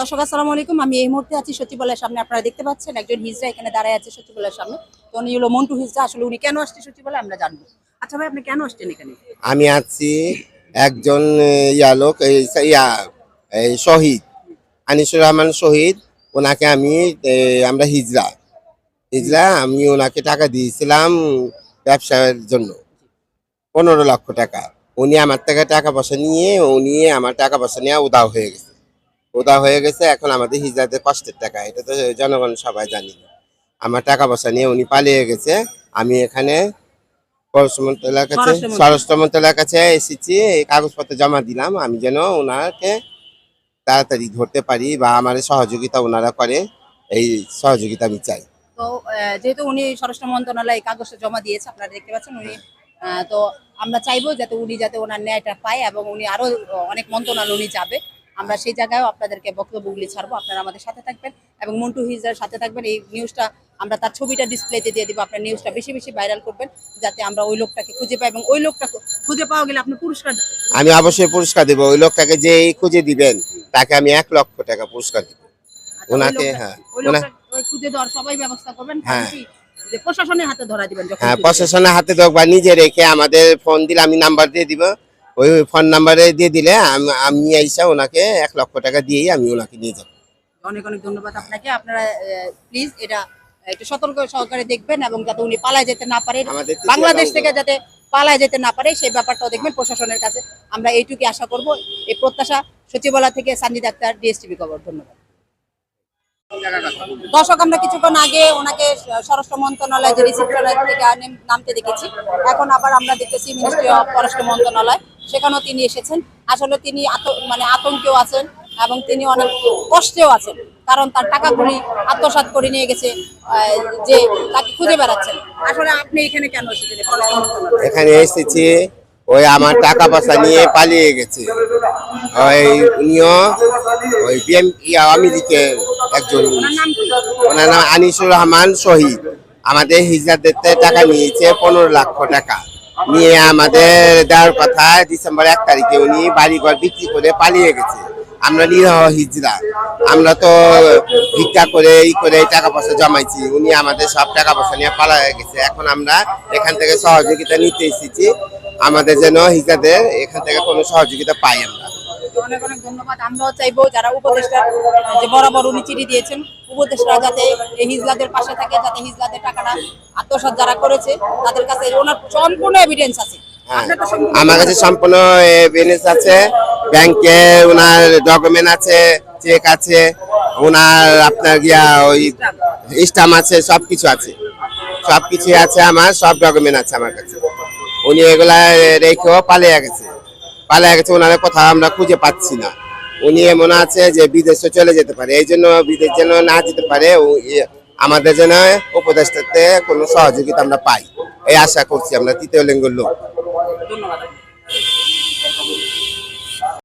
দর্শক, আসসালামু আলাইকুম। আমি এই মুহূর্তে আছি সচিবালয়ের সামনে। আপনারা দেখতে পাচ্ছেন একজন হিজড়া এখানে দাঁড়ায় আছে সচিবালয়ের সামনে। তো উনি হলো মন্টু হিজড়া। আসলে উনি কেন আসছে সচিবালয় আমরা জানব। আচ্ছা ভাই, আপনি কেন আসছেন এখানে? আমি আছি একজন ইয়া লোক ইয়া শহীদ। আনিসুর রহমান শহীদ। ওনাকে আমি আমরা হিজরা হিজরা আমি ওনাকে টাকা দিয়েছিলাম ব্যবসার জন্য। পনেরো লক্ষ টাকা। উনি আমার থেকে টাকা পয়সা নিয়ে, উনি আমার টাকা পয়সা নিয়ে উদাও হয়ে গেছে। উদাও হয়ে গেছে এখন আমাদের হিজরাদের কষ্টের টাকা। এটা তো জনগণ সবাই জানি। আমার টাকা পয়সা নিয়ে উনি পালিয়ে গেছে। আমি এখানে পররাষ্ট্র মন্ত্রণালয়ের কাছে স্বরাষ্ট্র মন্ত্রণালয়ের কাছে এসেছি এই কাগজপত্র জমা দিলাম। আমি যেন ওনাকে তাড়াতাড়ি ধরতে পারি বা আমার সহযোগিতা ওনারা করে এই সহযোগিতা আমি চাই। তো যেহেতু উনি স্বরাষ্ট্র মন্ত্রণালয়ে এই কাগজটা জমা দিয়েছে আপনারা দেখতে পাচ্ছেন উনি তো আমরা চাইব যাতে উনি যাতে ওনার ন্যায়টা পায় এবং উনি আরও অনেক মন্ত্রণালয় উনি যাবে। আমরা সেই জায়গায় আপনাদেরকে বক্তব্যগুলি ছাড়বো। আপনারা আমাদের সাথে থাকবেন এবং মন্টু হিজড়ার সাথে থাকবেন। এই নিউজটা আমরা তার ছবিটা ডিসপ্লেতে দিয়ে দিব। আপনার নিউজটা বেশি বেশি ভাইরাল করবেন যাতে আমরা ওই লোকটাকে খুঁজে পাই এবং ওই লোকটা খুঁজে পাওয়া গেলে আপনি পুরস্কার আমি অবশ্যই পুরস্কার দেবো। ওই লোকটাকে যে খুঁজে দিবেন তাকে আমি এক লক্ষ টাকা পুরস্কার দেবো। আচ্ছা, ওনাকে, হ্যাঁ, খুঁজে দেওয়ার সবাই ব্যবস্থা করবেন। হ্যাঁ। প্রশাসনের হাতে ধরা দিবেন হ্যাঁ প্রশাসনের হাতে দেবো বা নিজে রেখে আমাদের ফোন দিলে আমি নাম্বার দিয়ে দিব। ওই ফোন নাম্বারে দিয়ে দিলে আমি এসে ওনাকে এক লক্ষ টাকা দিয়েই আমি ওনাকে নিয়ে যাব। অনেক অনেক ধন্যবাদ আপনাকে। আপনারা প্লিজ এটা একটু সতর্ক সহকারে দেখবেন এবং যাতে উনি পালায় যেতে না পারে। বাংলাদেশ থেকে যাতে পালায় যেতে না পারে সেই ব্যাপারটাও দেখবেন প্রশাসনের কাছে। আমরা এইটুকুই আশা করব। এই প্রত্যাশা সচিবালয় থেকে সানজিদ আক্তার ডিএসটিভি খবর। ধন্যবাদ। দর্শক আমরা কিছুক্ষণ আগে ওনাকে স্বরাষ্ট্র মন্ত্রণালয় যে রিসিপশনের থেকে নামতে দেখেছি। এখন আবার আমরা দেখতেছি মিনিস্ট্রি অফ পররাষ্ট্র মন্ত্রণালয়। সেখানেও তিনি এসেছেন। আসলে তিনি আত- মানে আতঙ্কেও আছেন এবং তিনি অনেক কষ্টেও আছেন। কারণ তার টাকাগুলি আত্মসাৎ করে নিয়ে গেছে যে তাকে খুঁজে বেড়াচ্ছেন। আসলে আপনি এখানে কেন এসেছেন? এখানে এসেছি ওই আমার টাকা পয়সা নিয়ে পালিয়ে গেছে। ওই উনিও ওই বিএমপি আওয়ামী লীগের একজন। ওনার নাম আনিসুর রহমান শহীদ। আমাদের হিজড়াদের থেকে টাকা নিয়েছে পনেরো লক্ষ টাকা। নিয়ে আমাদের দেওয়ার কথা, ডিসেম্বর এক তারিখে উনি বাড়িঘর বিক্রি করে পালিয়ে গেছে। আমরা নিরহ হিজরা আমরা তো ভিক্ষা করে, ই করে টাকা পয়সা জমাইছি। উনি আমাদের সব টাকা পয়সা নিয়ে পালিয়ে গেছে। এখন আমরা এখান থেকে সহযোগিতা নিতে এসেছি। আমাদের যেন হিজাদের এখান থেকে কোনো সহযোগিতা পাই আমরা। অনেক অনেক ধন্যবাদ। আমরাও চাইব যারা উপদেষ্টা যে বরাবর উনি চিঠি দিয়েছেন উপদেষ্টা যাতে এই হিজলাদের পাশে থাকে যাতে হিজলাদের টাকাটা আত্মসাৎ যারা করেছে তাদের কাছে ওনার সম্পূর্ণ এভিডেন্স আছে। হ্যাঁ। আমার কাছে সম্পূর্ণ বিজনেস আছে। ব্যাংকে ওনার ডকুমেন্ট আছে চেক আছে ওনার আপনার গিয়া ওই স্টাম্প আছে সব কিছু আছে। সব কিছুই আছে আমার সব ডকুমেন্ট আছে আমার কাছে। উনি এগুলা রেখেও পালিয়ে গেছে। পালিয়ে গেছে, ওনার কথা আমরা খুঁজে পাচ্ছি না। উনি এমন আছে যে বিদেশে চলে যেতে পারে, এই জন্য বিদেশ যেন না যেতে পারে আমাদের যেন উপদেষ্টাতে কোনো সহযোগিতা আমরা পাই। এই আশা করছি আমরা তৃতীয় লিঙ্গের লোক।